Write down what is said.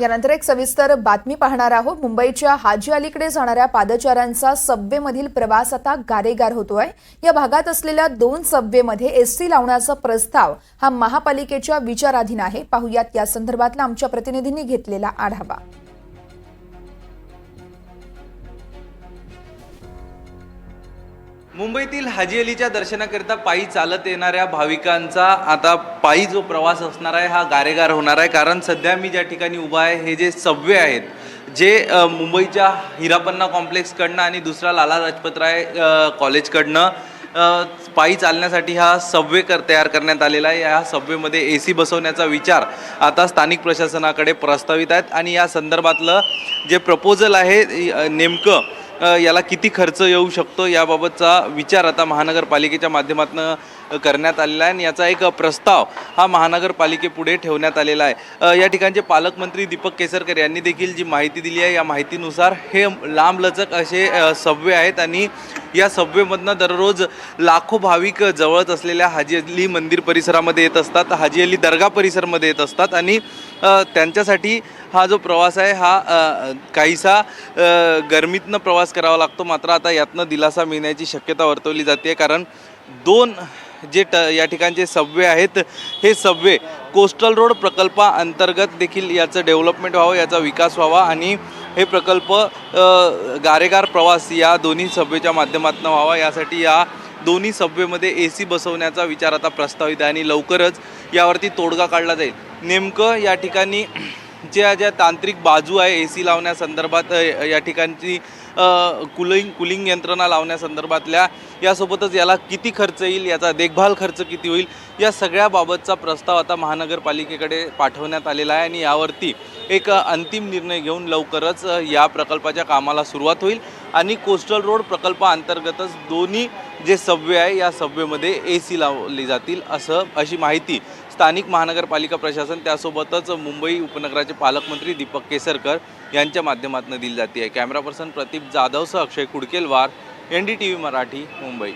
यानंतर एक सविस्तर बातमी पाहणार आहोत. मुंबईच्या हाजी अलीकडे जाणाऱ्या पादचाऱ्यांचा सबवेमधील प्रवास आता गारेगार होतोय. या भागात असलेल्या दोन सबवेमध्ये एसटी लावण्याचा प्रस्ताव हा महापालिकेच्या विचाराधीन आहे. पाहुयात या संदर्भातला आमच्या प्रतिनिधींनी घेतलेला आढावा. मुंबईतील हाजी अलीच्या दर्शनाकरिता पायी चालत येणाऱ्या भाविकांचा आता पायी जो प्रवास असणार आहे हा गारेगार होणार आहे. कारण सध्या मी ज्या ठिकाणी उभा आहे हे जे सबवे आहेत जे मुंबईच्या हिरापन्ना कॉम्प्लेक्सकडनं आणि दुसरा लाला राजपतराय कॉलेजकडनं पायी चालण्यासाठी हा सबवे कर तयार करण्यात आलेला आहे. या सबवेमध्ये ए सी बसवण्याचा विचार आता स्थानिक प्रशासनाकडे प्रस्तावित आहेत. आणि या संदर्भातलं जे प्रपोजल आहे नेमकं याला किती खर्च येऊ शकतो याबाबतचा विचार आता महानगरपालिकेच्या माध्यमातून करण्यात आलेला आहे आणि याचा एक प्रस्ताव हा महानगरपालिकेपुढे ठेवण्यात आलेला आहे. या ठिकाणचे पालकमंत्री दीपक केसरकर यांनी देखील जी माहिती दिली आहे या माहितीनुसार हे लांबलचक असे सबवे आहेत आणि या सबवेमधनं दररोज लाखो भाविक जवळच असलेल्या हाजी अली मंदिर परिसरामध्ये येत असतात हाजी अली दर्गा परिसरमध्ये येत असतात आणि त्यांच्यासाठी हा जो प्रवास आहे हा काहीसा गरमीतनं प्रवास करावा लागतो. मात्र आता यातनं दिलासा मिळण्याची शक्यता वर्तवली जाते कारण दोन जे ट या ठिकाणचे सबवे आहेत हे सबवे कोस्टल रोड प्रकल्पाअंतर्गत देखील याचं डेव्हलपमेंट व्हावं याचा विकास व्हावा आणि हे प्रकल्प गारेगार प्रवास या दोन्ही सबवेच्या माध्यमातून व्हावा. यासाठी या दोन्ही सबवेमध्ये ए सी बसवण्याचा विचार आता प्रस्तावित आहे आणि लवकरच यावरती तोडगा काढला जाईल. नेमकं या ठिकाणी ज्या ज्या तांत्रिक बाजू आहे ए सी लावण्यासंदर्भात या ठिकाणची कुलिंग कुलिंग यंत्रणा लावण्यासंदर्भातल्या यासोबतच याला किती खर्च येईल याचा देखभाल खर्च किती होईल या सगळ्याबाबतचा प्रस्ताव आता महानगरपालिकेकडे पाठवण्यात आलेला आहे आणि यावरती एक अंतिम निर्णय घेऊन लवकरच या प्रकल्पाच्या कामाला सुरुवात होईल. आणि कोस्टल रोड प्रकल्पाअंतर्गतच दोन्ही जे सबवे आहे या सबवेमध्ये ए सी लावली जातील असं अशी माहिती स्थानिक महानगरपालिका प्रशासन त्यासोबतच मुंबई उपनगराचे पालकमंत्री दीपक केसरकर यांच्या माध्यमातून दिली जाते. आहे camera person Pradeep जाधवसह Akshay Kudkelwar N D T V Marathi Mumbai.